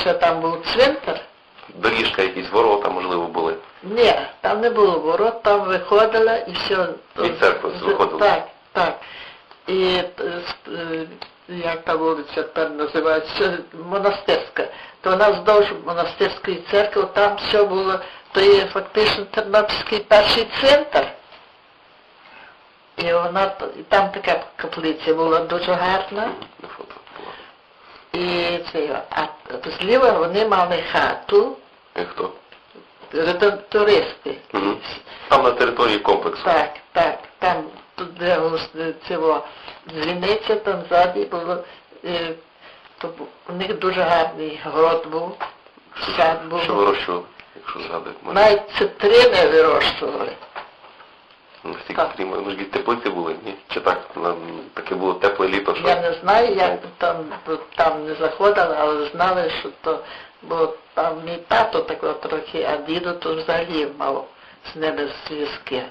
ще там був цвинтар. Доріжка, якісь ворота, можливо, були. Ні, там не було ворот, там виходила і все. Від церкви З- виходили? Так, так. І е, е, як та вулиця тепер називається, монастирська. То вона вздовж монастирської церкви, там все було, то є фактично Тернопільський перший центр. І вона і там така каплиця була дуже гарна. І це, а зліва вони мали хату, І хто? туристи. Мгм. Там на території комплексу. Так, так, там тут де цього дзвіниця, там ззаді було, е, то у них дуже гарний город був, сад був. Що вирощували, якщо згадують? Навіть цитрини вирощували. Настільки так. стрімно, Ви ж від теплиці були, ні? Чи так? на- Таке було тепле літо, що... Я не знаю, як там, там не заходили, але знали, що то, бо там мій тато такого трохи, а діду то взагалі мав з ними зв'язки.